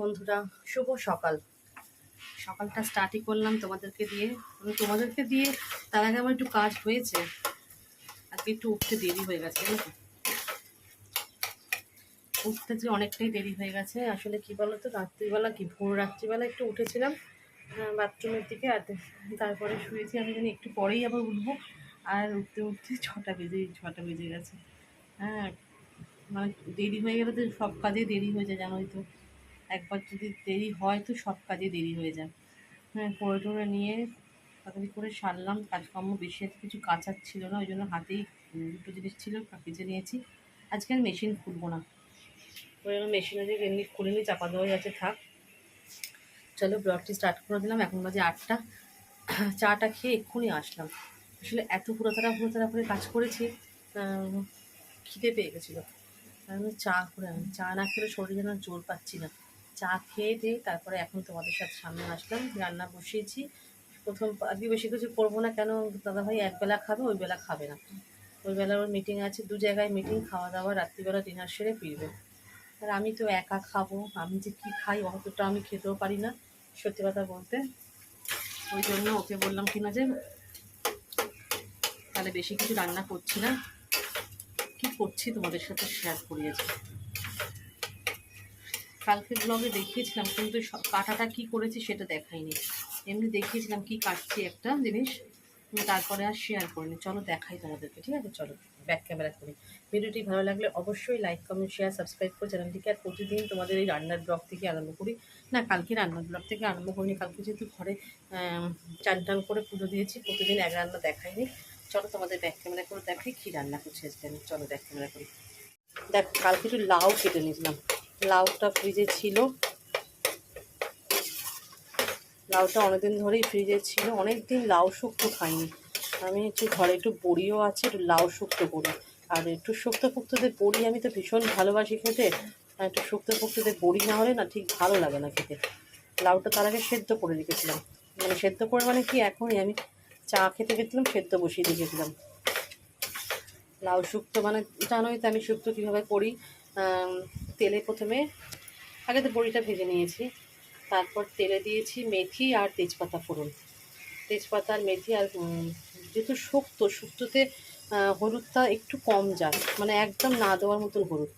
বন্ধুরা। শুভ সকাল। সকালটা স্টার্টই করলাম তোমাদেরকে দিয়ে। আমি তোমাদেরকে দিয়ে তার আগে আমার একটু কাজ হয়েছে। আজকে একটু উঠতে দেরি হয়ে গেছে, জানো উঠতে যে অনেকটাই দেরি হয়ে গেছে। আসলে কি বলো তো রাত্রিবেলা কি, ভোর রাত্রিবেলা একটু উঠেছিলাম বাথরুমের দিকে, আর তারপরে শুয়েছি। আমি জানি একটু পরেই আবার উঠবো। আর উঠতে উঠতে ছটা বেজে ছটা বেজে গেছে। হ্যাঁ মানে দেরি হয়ে গেলে তো সব কাজেই দেরি হয়ে যায়, জানোই তো। একবার যদি দেরি হয় তো সব কাজে দেরি হয়ে যায়। হ্যাঁ করে টোরে নিয়ে তাড়াতাড়ি করে সারলাম, কাজকর্ম বেশি একটা কিছু কাচার ছিল না, ওই জন্য হাতেই দুটো জিনিস ছিল কেচে নিয়েছি। আজকে আর মেশিন খুলবো না। ওই জন্য মেশিনে যে এমনি খুলে খুলিনি, চাপা দেওয়া যাচ্ছে থাক। চলো ব্লগটি স্টার্ট করে দিলাম, এখন বাজে আটটা। চাটা খেয়ে এক্ষুনি আসলাম। আসলে এত পুরোতারা পুরোতারা করে কাজ করেছি খিদে পেয়ে গেছিল। আমি চা করে চা না খেলে শরীরে যেন জোর পাচ্ছি না। চা খেয়ে দিয়ে তারপরে এখন তোমাদের সাথে সামনে আসলাম। রান্না বসিয়েছি। প্রথম আজকে বেশি কিছু করব না, কেন দাদা দাদাভাই একবেলা খাবে, ওই বেলা খাবে না। ওই বেলা ওর মিটিং আছে, দু জায়গায় মিটিং খাওয়া দাওয়া রাত্রিবেলা ডিনার সেরে ফিরবে। আর আমি তো একা খাব, আমি যে কী খাই, অতটা আমি খেতেও পারি না, সত্যি কথা বলতে। ওই জন্য ওকে বললাম কিনা যে, তাহলে বেশি কিছু রান্না করছি না। কি করছি তোমাদের সাথে শেয়ার করিয়েছি। কালকে ব্লগে দেখিয়েছিলাম, কিন্তু কাটাটা কি করেছি সেটা দেখাইনি। এমনি দেখিয়েছিলাম কি কাটছি একটা জিনিস তারপরে আর শেয়ার করিনি। চলো দেখাই তোমাদেরকে, ঠিক আছে? চলো ব্যাক ক্যামেরা করি। ভিডিওটি ভালো লাগলে অবশ্যই লাইক কমেন্ট শেয়ার সাবস্ক্রাইব করে চ্যানেলটিকে আর প্রতিদিন তোমাদের এই রান্নার ব্লগ থেকে আরম্ভ করি। না, কালকে রান্নার ব্লগ থেকে আরম্ভ করিনি। কালকে যেহেতু ঘরে চান টান করে পুজো দিয়েছি, প্রতিদিন এক রান্না দেখাইনি। চলো তোমাদের ব্যাক ক্যামেরা করে দেখাই কী রান্না করছি আজকে চলো ব্যাক ক্যামেরা করি। দেখ, কালকে একটু লাউ কেটে নিয়েছিলাম। লাউটা ফ্রিজে ছিল। লাউটা অনেকদিন ধরেই ফ্রিজে ছিল। অনেক দিন লাউ শুক্তো খাইনি। আমি একটু ঘরে একটু বড়িও আছে, একটু লাউ শুক্তো করি। আর একটু শুক্তো ফুক্তোতে বড়ি আমি তো ভীষণ ভালোবাসি খেতে। আর একটু শুক্তো ফুক্তোতে বড়ি না হলে না ঠিক ভালো লাগে না খেতে। লাউটা তার আগে সেদ্ধ করে রেখেছিলাম। মানে সেদ্ধ করে মানে কি এখনই আমি চা খেতে গেছিলাম, সেদ্ধ বসিয়ে রেখেছিলাম লাউ শুক্তো মানে জানোই তো আমি শুক্তো কীভাবে করি। তেলে প্রথমে আগে তো বড়িটা ভেজে নিয়েছি। তারপর তেলে দিয়েছি মেথি আর তেজপাতা ফোড়ন। তেজপাতা আর মেথি আর যেহেতু শুক্তো, শুক্তোতে হলুদটা একটু কম যায় মানে একদম না দেওয়ার মতন হলুদ।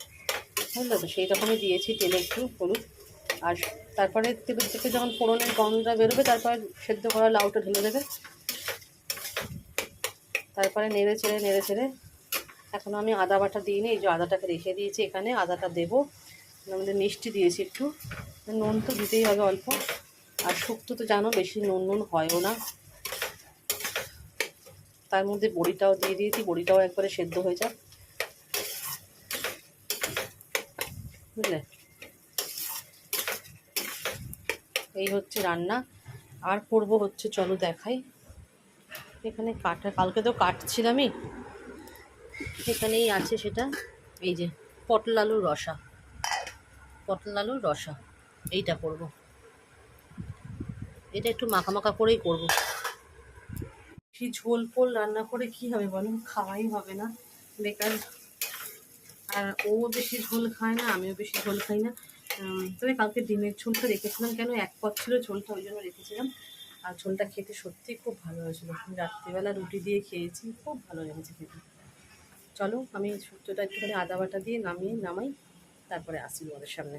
বুঝলো তো? সেই রকমই দিয়েছি তেলে একটু হলুদ। আর তারপরে তেলের থেকে যখন ফোড়নের গন্ধটা বেরোবে, তারপরে সেদ্ধ করা লাউটা ঢেলে দেবে। তারপরে নেড়ে চেড়ে নেড়ে চেড়ে এখনও আমি আদা বাটা দিইনি, এই যে আদাটাকে রেখে দিয়েছি এখানে, আদাটা দেবো। আমাদের মিষ্টি দিয়েছি একটু। নুন তো দিতেই হবে অল্প। আর শুক্তো তো জানো, বেশি নুন নুন হয়ও না। তার মধ্যে বড়িটাও দিয়ে দিয়েছি, বড়িটাও একবারে সেদ্ধ হয়ে যাক। বুঝলে? এই হচ্ছে রান্না। আর করব হচ্ছে, চলো দেখাই। এখানে কাটা কালকে তো কাটছিলামই। এখানেই আছে সেটা এই যে পটল আলুর রসা। পটল আলুর রসা, এইটা করব এটা একটু মাখা করেই করব। বেশি ঝোল ফোল রান্না করে কি হবে বলো? খাওয়াই হবে না। বেকার। আর ও বেশি ঝোল খায় না, আমিও বেশি ঝোল খাই না। তবে কালকে ডিমের ঝোলটা রেখেছিলাম। কেন এক পথ ছিল ঝোলটা, ওই জন্য রেখেছিলাম। আর ঝোলটা খেতে সত্যিই খুব ভালো হয়েছিল। রাত্রিবেলা রুটি দিয়ে খেয়েছি, খুব ভালো লেগেছে খেতে। চলো, আমি শুক্তোটা একটুখানি আদা বাটা দিয়ে নামিয়ে নামাই, তারপরে আসি তোমাদের সামনে।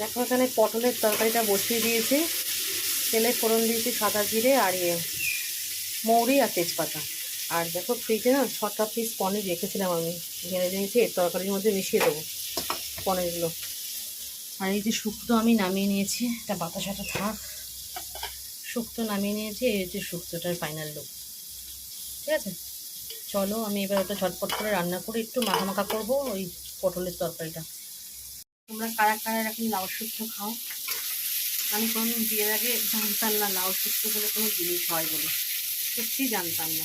দেখো, এখানে পটলের তরকারিটা বসিয়ে দিয়েছি। তেলে ফোড়ন দিয়েছি সাদা জিরে আর ইয়ে মৌরি আর তেজপাতা। আর দেখো, ফ্রিজে না ছটা পিস পনির রেখেছিলাম আমি। ভেঙে নিয়েছি, এর তরকারির মধ্যে মিশিয়ে দেবো পনিরগুলো। আর এই যে শুক্তো আমি নামিয়ে নিয়েছি, এটা বাতাসাটা থাক। শুক্তো নামিয়ে নিয়েছি, এই হচ্ছে শুক্তোটার ফাইনাল লুক ঠিক আছে? চলো, আমি এবার ওটা ঝটপট করে রান্না করে একটু মাখা করব ওই পটলের তরকারিটা। তোমরা কারা কারা এরকম লাউ শুক্তো খাও? আমি কোনো বিয়ের আগে জানতাম না লাউ শুক্তো বলে কোনো জিনিস হয় বলে। সত্যি জানতাম না।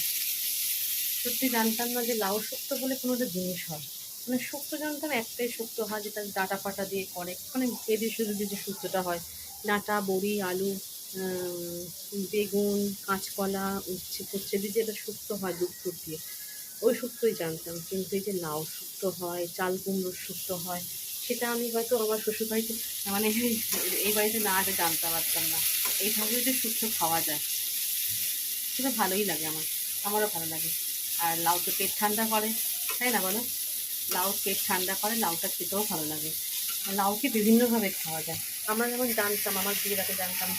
সত্যি জানতাম না যে লাউ শুক্তো বলে কোনো একটা জিনিস হয়। মানে শুক্তো জানতাম, একটাই শুক্তো হয় যেটা ডাটা পাটা দিয়ে করে। মানে বেদে শুধু যে শুক্তোটা হয়, ডাঁটা, বড়ি, আলু বেগুন, কাঁচকলা, উচ্ছে ফুচ্ছে দিয়ে যেটা শুক্তো হয় টুধ দিয়ে, ওই শুক্তোই জানতাম। কিন্তু এই যে লাউ শুক্তো হয়, চাল কুমড়োর শুক্তো হয়, সেটা আমি হয়তো আমার শ্বশুরবাড়িতে মানে এই বাড়িতে না আগে জানতে পারতাম না। এইভাবে যে সুস্থ খাওয়া যায়, সেটা ভালোই লাগে আমার, আমারও ভালো লাগে। আর লাউ তো পেট ঠান্ডা করে, তাই না বলো? লাউ পেট ঠান্ডা করে, লাউটা খেতেও ভালো লাগে। লাউকে বিভিন্নভাবে খাওয়া যায়। আমরা যেমন জানতাম, আমার আগে জানতাম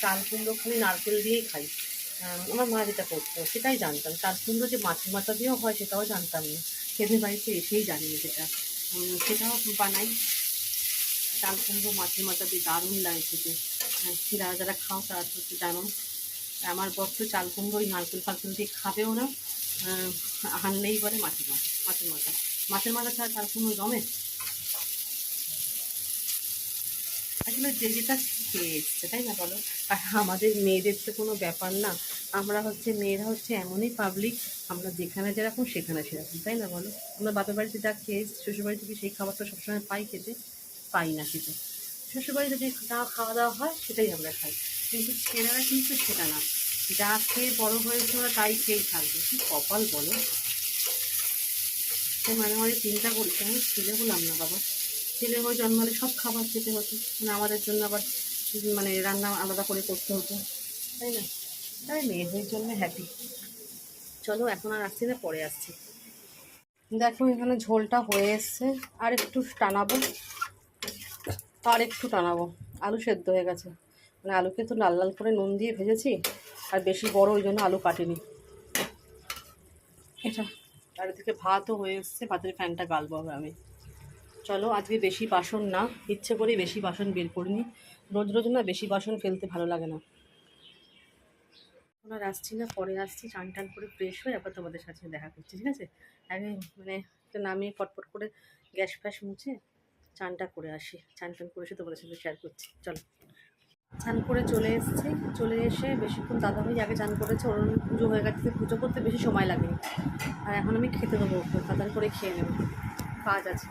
চাল কুমড়ো খালি নারকেল দিয়েই খাই। আমার মা যেটা করতো সেটাই জানতাম। চাল কুমড়ো যে মাছের মাথা দিয়েও হয় সেটাও জানতাম না। সেদিন বাড়িতে এসেই জানি সেটা সেটাও বানাই। চাল কুমড়ো মাছের মাথা দিয়ে দারুণ লাগে খেতে। আহ, যারা যারা খাও তারা তো জানো। আমার বর তো চাল কুমড়ো ওই নারকেল ফারকেল দিয়ে খাবেও না। আনলেই বলে মাছের মাথা মাছের মাথা। মাছের মাথা ছাড়া চাল কুমড়ো জমে? আসলে যে যেটা খেয়ে এসছে তাই না বলো? আর আমাদের মেয়েদের তো কোনো ব্যাপার না। আমরা হচ্ছে, মেয়েরা হচ্ছে এমনই পাবলিক আমরা যেখানে যেরকম সেখানে সেরকম, তাই না বলো? আমরা বাপের বাড়িতে যা খেয়ে শ্বশুরবাড়ি থেকে সেই খাবারটা সবসময় পাই খেতে? পাই না খেতে। শ্বশুরবাড়িতে যে যা খাওয়া দাওয়া হয়, সেটাই আমরা খাই। কিন্তু ছেলেরা কিন্তু সেটা না। যা খেয়ে বড় হয়েছে ওরা তাই খেয়েই থাকবে। কি কপাল বলো? সে মাঝে মাঝে চিন্তা করি আমি ছেলে বললাম না বাবা। ছেলে হয়ে জন্মালে সব খাবার খেতে হতো। মানে আমাদের জন্য আবার মানে রান্না আলাদা করে করতে হতো। তাই না? তাই মেয়ে হয়ে জন্য হ্যাপি চলো, এখন আর আসছি না, পরে আসছি। দেখো, এখানে ঝোলটা হয়ে এসছে। আর একটু টানাবো। আর একটু টানাবো। আলু সেদ্ধ হয়ে গেছে। মানে আলুকে তো লাল লাল করে নুন দিয়ে ভেজেছি। আর বেশি বড় ওই জন্য আলু কাটিনি। এটা। আর এদিকে ভাতও হয়ে এসছে। ভাতের ফ্যানটা গালবো আমি। চলো, আজকে বেশি বাসন না, ইচ্ছে করেই বেশি বাসন বের করিনি। রোজ রোজ না বেশি বাসন ফেলতে ভালো লাগে না। এখন আর আসছি না, পরে আসছি, চান টান করে ফ্রেশ হয়ে আবার তোমাদের সাথে দেখা করছি, ঠিক আছে? আগে মানে নামিয়ে ফটফট করে গ্যাস ফ্যাস মুছে চানটা করে আসি, চান টান করে এসে তোমাদের সাথে শেয়ার করছি, চলো। চান করে চলে এসেছি, চলে এসে বেশিক্ষণ দাদাভাই আগে চান করেছে, ওর পুজো হয়ে গেছে, পুজো করতে বেশি সময় লাগেনি। আর এখন আমি খেতে দেবো তাড়াতাড়ি করে খেয়ে নেব। কাজ আছে।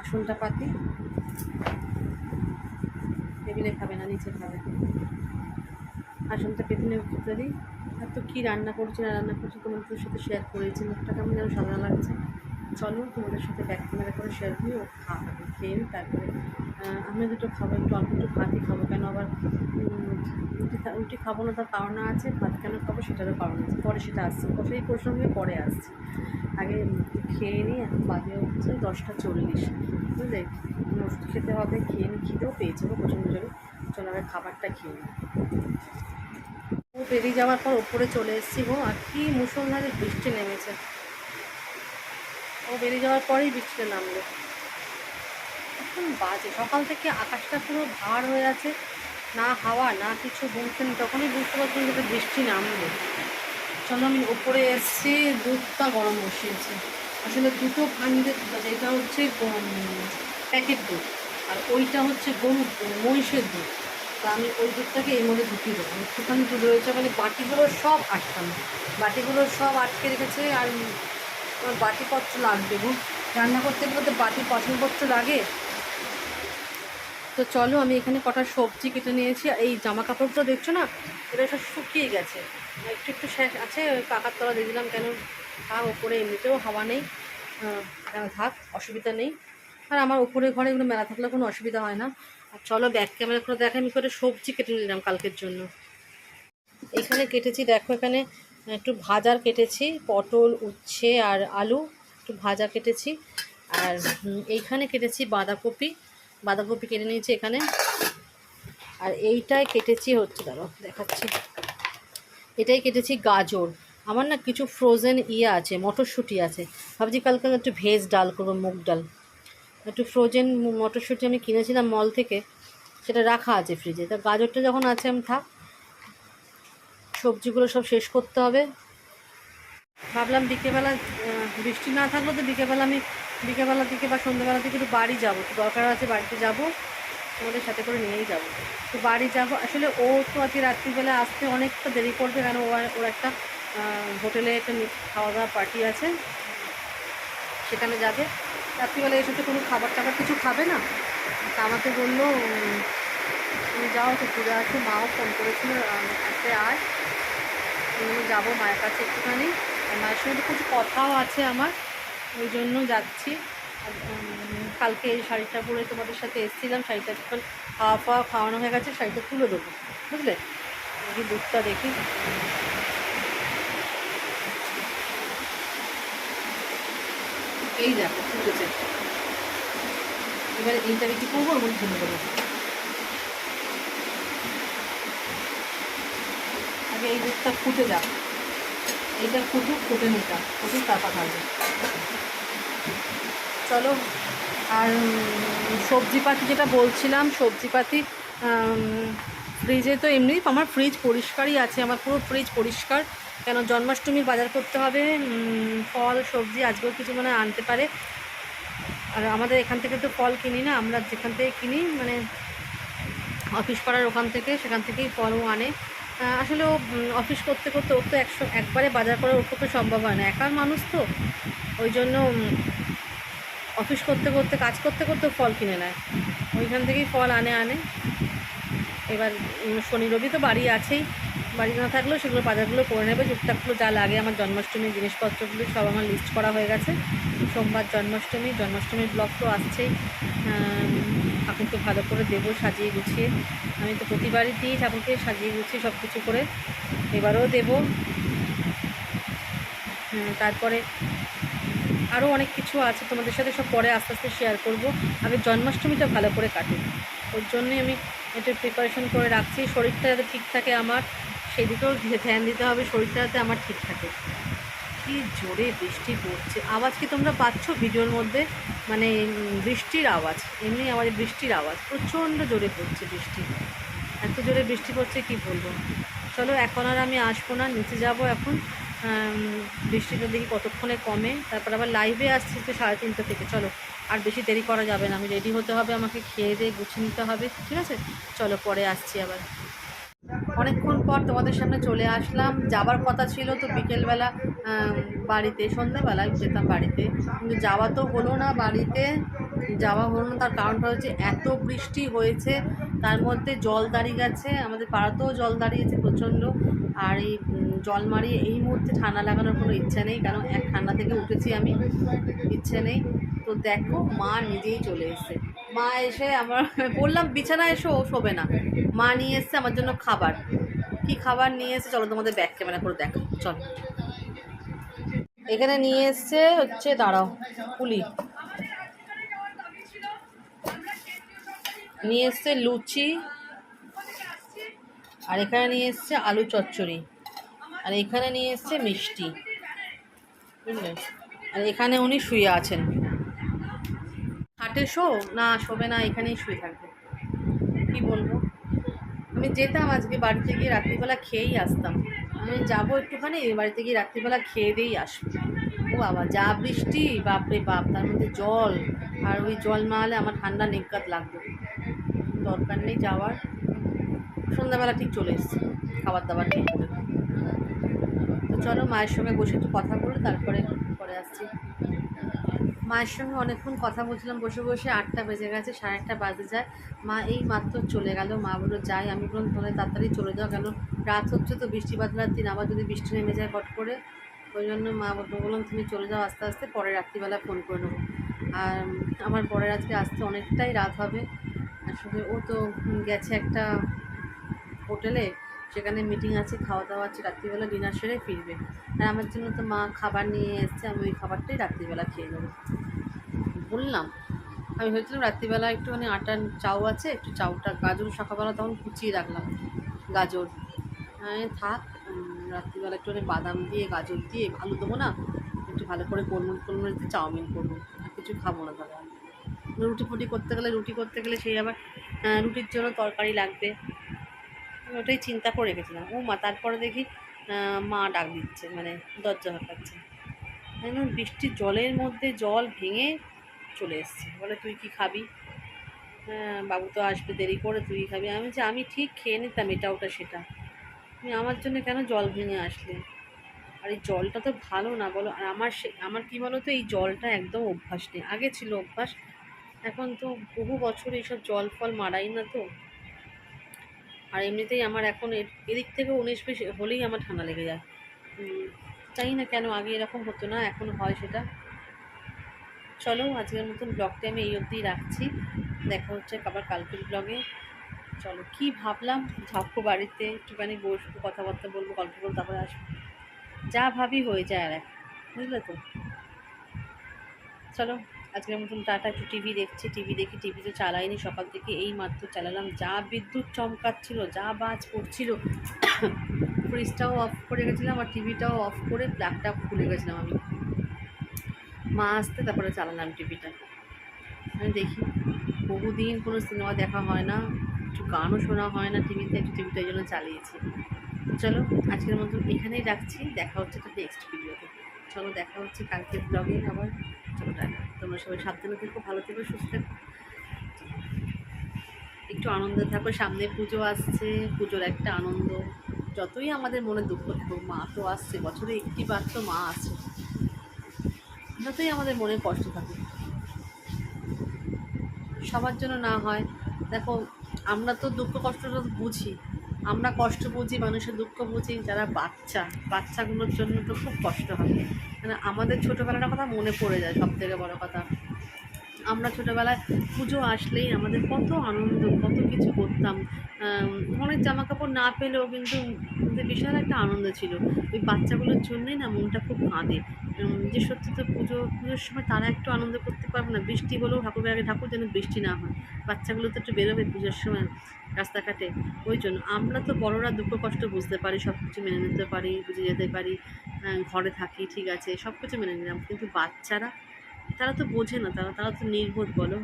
আসনটা পাতি। টেবিলে খাবে না, নিচে খাবে। আসনটা পেছনে উঠতে দিই। আর তো কী রান্না করছি, না রান্না করছি তোমাদের সাথে শেয়ার করেছি। মুখটা কেমন যেন সাদা লাগছে। চলো তোমাদের সাথে ব্যাক ক্যামেরা করে শেয়ার করি, ও খাবে, খেয়ে তারপরে আহ, আমি দুটো খাব একটু অল্প একটু ভাতই খাব। কেন আবার রুটি রুটি খাব না তার কারণ আছে ভাত কেন খাব সেটারও কারণ আছে। পরে সেটা আসছে। সেই প্রসঙ্গে পরে আসছে। আগে খেয়ে নিই এখন বাজে হচ্ছে দশটা চল্লিশ। বুঝলে? ওষুধ খেতে হবে খেয়ে নিই খিদেও পেয়েছে প্রচণ্ড জোরে। চলো আগে খাবারটা খেয়ে নিই ও বেরিয়ে যাওয়ার পর ওপরে চলে এসেছি গো আর কি মুসলধারে বৃষ্টি নেমেছে। ও বেরিয়ে যাওয়ার পরেই বৃষ্টিটা নামলো। এখন বাজে। সকাল থেকে আকাশটা পুরো ভার হয়ে আছে। না হাওয়া, না কিছু বুঝতেন তখনই বুঝতে পারছেন যে বৃষ্টি নামবে। চলো আমি ওপরে এসছি, দুধটা গরম বসিয়েছি। আসলে দুটো আছে, এটা হচ্ছে প্যাকেট দুধ। আর ওইটা হচ্ছে গরুর মহিষের দুধ। তা আমি ওই দুধটাকে এর মধ্যে ঢুকিয়ে দেবো। একটুখানি দুধ রয়েছে মানে বাটিগুলো সব আটকানো। বাটিগুলো সব আটকে রেখেছে আর বাটিপত্র লাগবে রান্না করতে গেলে তো বাটি বাসনপত্র লাগে। তো চলো, আমি এখানে কটা সবজি কেটে নিয়েছি। এই জামা কাপড়গুলো দেখছ না? এটা সব শুকিয়ে গেছে। একটু একটু শেষ আছে কাকার তলা দিয়ে দিলাম কেন? থাক, ওপরে এমনিতেও হাওয়া নেই। থাক, অসুবিধা নেই। আর আমার উপরে ঘরে এগুলো মেলা থাকলে কোনো অসুবিধা হয় না। আর চলো ব্যাক ক্যামেরা করে দেখে আমি করে সবজি কেটে নিলাম কালকের জন্য। এখানে কেটেছি, দেখো এখানে একটু ভাজার কেটেছি, পটল, উচ্ছে আর আলু একটু ভাজা কেটেছি। আর এইখানে কেটেছি বাঁধাকপি। বাঁধাকপি কেটে নিয়েছি এখানে। আর এইটাই কেটেছি হচ্ছে দাঁড়ো দেখাচ্ছি। এটাই কেটেছি গাজর। আমার না কিছু ফ্রোজেন ইয়ে আছে, মটরশুঁটি আছে। ভাবছি কালকে একটু ভেজ ডাল করব, মুগ ডাল। একটু ফ্রোজেন মটরশুঁটি আমি কিনেছিলাম মল থেকে, সেটা রাখা আছে ফ্রিজে তা গাজরটা যখন আছে, আমি থাক, সবজিগুলো সব শেষ করতে হবে। ভাবলাম বিকেবেলা বৃষ্টি না থাকলে তো বিকেবেলা আমি বিকেবেলার দিকে বা সন্ধ্যেবেলার দিকে একটু বাড়ি যাব। একটু দরকার আছে বাড়িতে যাব, তোমাদের সাথে করে নিয়েই যাব। তো বাড়ি যাব। আসলে ও তো আজকে রাত্রিবেলা আসতে অনেকটা দেরি করবে কারণ ও ওর একটা হোটেলে একটা খাওয়া দাওয়া পার্টি আছে। সেখানে যাবে। রাত্রিবেলা এসে তো কোনো খাবার টাবার কিছু খাবে না। তা আমাকে বলল তুমি যাও, তো ঘুরে আসো। মাও ফোন করেছিল আসতে আয়। আমি যাব মায়ের কাছে একটুখানি। মায়ের সঙ্গে তো কিছু কথাও আছে আমার। ওই জন্য যাচ্ছি। কালকে এই শাড়িটা পরে তোমাদের সাথে এসেছিলাম, শাড়িটা এখন খাওয়া ফাওয়া খাওয়ানো হয়ে গেছে, শাড়িটা তুলে দেবো, বুঝলে? দেখি দুধটা দেখি। এই দেখো, ফুটেছে। এবারে এইটা কি করব ওর মধ্যে দেবো। আগে এই দুধটা ফুটে যাক। এইটা ফুটুক, ফুটে নিতাম ফুটুক, তারপর খাবে। চলো। আর সবজিপাতি যেটা বলছিলাম, সবজিপাতি ফ্রিজে তো এমনি আমার ফ্রিজ পরিষ্কারই আছে, আমার পুরো ফ্রিজ পরিষ্কার। কেন, জন্মাষ্টমীর বাজার করতে হবে ফল, সবজি, আজকেও কিছু মানে আনতে পারে। আর আমাদের এখান থেকে তো ফল কিনি না, আমরা যেখান থেকে কিনি মানে অফিস পাড়ার ওখান থেকে, সেখান থেকেই ফলও আনে। আসলে ও অফিস করতে করতে ওর তো একশো, একবারে বাজার করা ওর পক্ষে সম্ভব হয় না, একার মানুষ তো। ওই জন্য অফিস করতে করতে, কাজ করতে করতে ফল কিনে নেয়। ওইখান থেকেই ফল আনে আনে। এবার শনি, রবি তো বাড়ি আছেই। বাড়ি না থাকলেও সেগুলো বাজারগুলো করে নেবে। টুকটাকগুলো যা লাগে, আমার জন্মাষ্টমীর জিনিসপত্রগুলো সব আমার লিস্ট করা হয়ে গেছে। সোমবার জন্মাষ্টমী, জন্মাষ্টমীর ব্লগ তো আসছেই। ঠাকুরকে ভালো করে দেবো সাজিয়ে গুছিয়ে। আমি তো প্রতিবারই দিই ঠাকুরকে সাজিয়ে গুছিয়ে সব কিছু করে। এবারও দেবো। তারপরে আরও অনেক কিছু আছে তোমাদের সাথে সব পরে আস্তে আস্তে শেয়ার করব। আগে জন্মাষ্টমীটা ভালো করে কাটে। ওর জন্যই আমি একটু প্রিপারেশন করে রাখছি। শরীরটা যাতে ঠিক থাকে আমার সেদিকেও ধ্যান দিতে হবে শরীরটা যাতে আমার ঠিক থাকে। কি জোরে বৃষ্টি পড়ছে। আওয়াজ কি তোমরা পাচ্ছ ভিডিওর মধ্যে? মানে বৃষ্টির আওয়াজ। এমনি আমাদের বৃষ্টির আওয়াজ। প্রচণ্ড জোরে পড়ছে বৃষ্টি। এত জোরে বৃষ্টি পড়ছে কি বলব? চলো এখন আর আমি আসব না। নিচে যাব এখন। আম, বৃষ্টিটা দেখি কতক্ষণে কমে, তারপর আবার লাইভে আসছি তো সাড়ে তিনটে থেকে। চলো, আর বেশি দেরি করা যাবে না, আমি রেডি হতে হবে, আমাকে খেয়ে দিয়ে গুছিয়ে নিতে হবে, ঠিক আছে? চলো, পরে আসছি আবার। অনেকক্ষণ পর তোমাদের সামনে চলে আসলাম। যাবার কথা ছিল তো বিকেলবেলা বাড়িতে সন্ধ্যেবেলায় যেতাম বাড়িতে। কিন্তু যাওয়া তো হলো না বাড়িতে, যাওয়া হলো না, তার কারণটা হচ্ছে এত বৃষ্টি হয়েছে, তার মধ্যে জল দাঁড়িয়ে গেছে, আমাদের পাড়াতেও জল দাঁড়িয়েছে প্রচণ্ড। আর এই জল মারিয়ে এই মুহূর্তে ঠান্ডা লাগানোর কোনো ইচ্ছা নেই, কারণ এক ঠান্ডা থেকে উঠেছি আমি, ইচ্ছে নেই। তো দেখো, মা নিজেই চলে এসেছে। মা এসে আমার, বললাম বিছানায় এসো শোবে না। মা নিয়ে এসছে আমার জন্য খাবার। কি খাবার নিয়ে এসে চলো তোমাদের ব্যাক ক্যামেরা করে দেখো চলো। এখানে নিয়ে এসছে হচ্ছে, দাঁড়াও, পুলি। নিয়ে এসছে লুচি। আর এখানে নিয়ে এসছে আলু চচ্চড়ি। আর এখানে নিয়ে এসছে মিষ্টি। বুঝলে? আর এখানে উনি শুয়ে আছেন। হাটে শো? না, শোবে না, এখানেই শুয়ে থাকবে। কি বলব? আমি যেতাম আজকে বাড়িতে গিয়ে রাত্রিবেলা খেয়েই আসতাম। আমি যাব একটুখানি বাড়িতে গিয়ে রাত্রিবেলা খেয়ে দিয়েই আসব। ও বাবা, যা বৃষ্টি, বাপরে বাপ, তার মধ্যে জল। আর ওই জল না হলে আমার ঠান্ডা নিজ্ঞাত লাগবে। দরকার নেই যাওয়ার। সন্ধ্যাবেলা ঠিক চলে এসেছি, খাবার দাবার নিয়ে। তো চলো মায়ের সঙ্গে বসে একটু কথা বলে তারপরে পরে আসছি। মায়ের সঙ্গে অনেকক্ষণ কথা বলছিলাম, বসে বসে আটটা বেজে গেছে, সাড়ে আটটা বাজে যায়। মা এই মাত্র চলে গেল, মা বলল, যাই। আমি বললাম, তাহলে তাড়াতাড়ি চলে যাও। কেন রাত হচ্ছে তো বৃষ্টি বাদলার দিন, আবার যদি বৃষ্টি নেমে যায় হট করে। ওই জন্য মা বলল, বললাম তুমি চলে যাও আস্তে আস্তে, পরে রাত্রিবেলা ফোন করে নেব। আর আমার পরের আজকে আসতে অনেকটাই রাত হবে। আসলে ও তো গেছে একটা হোটেলে সেখানে মিটিং আছে খাওয়া দাওয়া আছে, রাত্রিবেলা ডিনার সেরে ফিরবে। আর আমার জন্য তো মা খাবার নিয়ে এসছে, আমি ওই খাবারটাই রাত্রিবেলা খেয়ে নেব। বললাম, আমি ভেবেছিলাম রাত্রিবেলা একটুখানি আটার চাউ আছে, একটু চাউটা, গাজর সকালবেলা তখন কুচিয়ে রাখলাম, গাজর। হ্যাঁ থাক রাত্রিবেলা একটুখানি বাদাম দিয়ে, গাজর দিয়ে, আলু দেবো না, একটু ভালো করে কোলমুল কোলমুল দিয়ে চাউমিন করব, আর কিছু খাব না আর। রুটি ফুটি করতে গেলে, রুটি করতে গেলে সেই আবার রুটির জন্য তরকারি লাগবে। ওটাই চিন্তা করে রেখেছিলাম। ও মা, তারপরে দেখি মা ডাক দিচ্ছে মানে দরজা হাঁকাচ্ছে একদম বৃষ্টির জলের মধ্যে জল ভেঙে চলে এসছে। বলে, তুই কি খাবি? হ্যাঁ বাবু তো আসবে, দেরি করে তুই খাবি। আমি যে আমি ঠিক খেয়ে নিতাম, এটা ওটা সেটা। তুমি আমার জন্য কেন জল ভেঙে আসলে? আর এই জলটা তো ভালো না, বলো। আর আমার সে, আমার কী বলো তো এই জলটা একদম অভ্যাস নেই। আগে ছিল অভ্যাস, এখন তো বহু বছর এইসব জল ফল মারাই না তো। আর এমনিতেই আমার এখন এদিক থেকে উনিশ বিশ হলেই আমার ঠান্ডা লেগে যায়। জানি না কেন আগে এরকম হতো না এখন হয় সেটা। চলো আজকের মতন ব্লগটা আমি এই অবধিই রাখছি। দেখা হচ্ছে আবার কালকের ব্লগে চলো কি ভাবলাম? ঝাপকো বাড়িতে একটুখানি বসবো কথাবার্তা বলব গল্প করব তারপরে আসব। যা ভাবি হয়ে যায় আর এক। বুঝলে তো? চলো। আজকের মতন টাটা, একটু টিভি দেখছি টিভি দেখি টিভি তো চালাইনি, সকাল থেকে এই মাত্র চালালাম। যা বিদ্যুৎ চমকাচ্ছিল, যা বাজ পড়ছিল ফ্রিজটাও অফ করে গেছিলাম আর টিভিটাও অফ করে প্লাগটা খুলে গেছিলাম আমি। মা আসতে তারপরে চালালাম টিভিটা আমি দেখি, বহুদিন কোনো সিনেমা দেখা হয় না, একটু গানও শোনা হয় না টিভিতে একটু টিভিটা এই জন্য চালিয়েছি। চলো, আজকের মতন এখানেই রাখছি, দেখা হচ্ছে তো নেক্সট ভিডিওতে চলো দেখা হচ্ছে কালকের ব্লগে আবার চলো টাটা তোমরা সবাই সাবধানে থেকো, ভালো থেকো, সুস্থ থেকো। একটু আনন্দে থাকো, সামনে পুজো আসছে, পুজোর একটা আনন্দ। যতই আমাদের মনে দুঃখ থাকুক, মা তো আসছে, বছরে একটি তো মা আছে যতই আমাদের মনে কষ্ট থাকুক। সবার জন্য না হয়। দেখো, আমরা তো দুঃখ কষ্টটা বুঝি। আমরা কষ্ট বুঝি, মানুষের দুঃখ বুঝি, যারা বাচ্চা, বাচ্চাগুলোর জন্য তো খুব কষ্ট হয়। মানে আমাদের ছোটোবেলার কথা মনে পড়ে যায় সব থেকে বড়ো কথা। আমরা ছোটোবেলায় পুজো আসলেই আমাদের কত আনন্দ, কত কিছু করতাম। অনেক জামা কাপড় না পেলেও কিন্তু বিশাল একটা আনন্দ ছিল। ওই বাচ্চাগুলোর জন্যই না মনটা খুব কাঁদে। যে সত্যি তো পুজো, পুজোর সময় তারা একটু আনন্দ করতে পারবে না। বৃষ্টি হলেও ঠাকুরের আগে ঠাকুর যেন বৃষ্টি না হয়। বাচ্চাগুলো তো একটু বেরোবে পুজোর সময় রাস্তাঘাটে। ওই জন্য আমরা তো বড়রা দুঃখ কষ্ট বুঝতে পারি সব কিছু মেনে নিতে পারি, বুঝে যেতে পারি। ঘরে থাকি, ঠিক আছে সব কিছু মেনে নিলাম। কিন্তু বাচ্চারা, তারা তো বোঝে না, তারা তারা তো নির্বোধ বলো।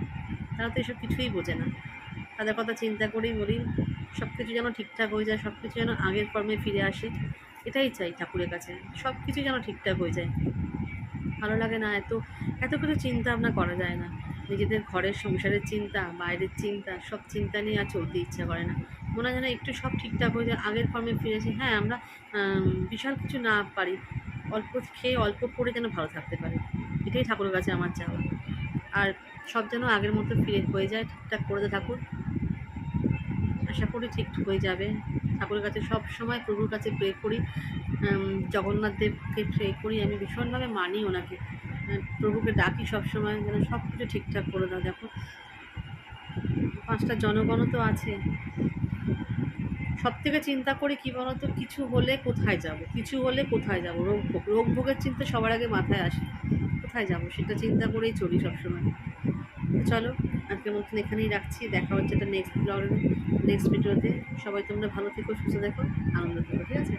তারা তো এসব কিছুই বোঝে না। তাদের কথা চিন্তা করেই বলি সব কিছু যেন ঠিকঠাক হয়ে যায় সব কিছু যেন আগের কর্মে ফিরে আসে, এটাই চাই ঠাকুরের কাছে। সব কিছু যেন ঠিকঠাক হয়ে যায়। ভালো লাগে না, এত এত কিছু চিন্তা ভাবনা করা যায় না। নিজেদের ঘরের সংসারের চিন্তা, বাইরের চিন্তা, সব চিন্তা নিয়ে আর চলতে ইচ্ছা করে না। মনে যেন একটু সব ঠিকঠাক হয়ে যায় আগের ফর্মে ফিরে আসে হ্যাঁ আমরা আম, বিশাল কিছু না পারি। অল্প খেয়ে অল্প করে যেন ভালো থাকতে পারি। এটাই ঠাকুরের কাছে আমার চাওয়া। আর সব যেন আগের মতো ফিরে হয়ে যায় ঠিকঠাক করে ঠাকুর। আশা করি ঠিক হয়ে যাবে। ঠাকুরের কাছে সব সময় প্রভুর কাছে প্রে করি। জগন্নাথ দেবকে প্রে করি। আমি ভীষণভাবে মানি ওনাকে। প্রভুকে ডাকি সব সময় যেন সব কিছু ঠিকঠাক করে দাও দেখো পাঁচটা জনগণও তো আছে। সব থেকে চিন্তা করি কী বলতো, কিছু হলে কোথায় যাব? কিছু হলে কোথায় যাব? রোগ ভোগ, রোগ ভোগের চিন্তা সবার আগে মাথায় আসে। কোথায় যাব? সেটা চিন্তা করেই চলি সবসময়। চলো, আজকের মতন এখানেই রাখছি। দেখা হচ্ছে এটা নেক্সট ব্লগে নেক্সট ভিডিওতে সবাই তোমরা ভালো থেকো, সুস্থ দেখো আনন্দ থেকো, ঠিক আছে?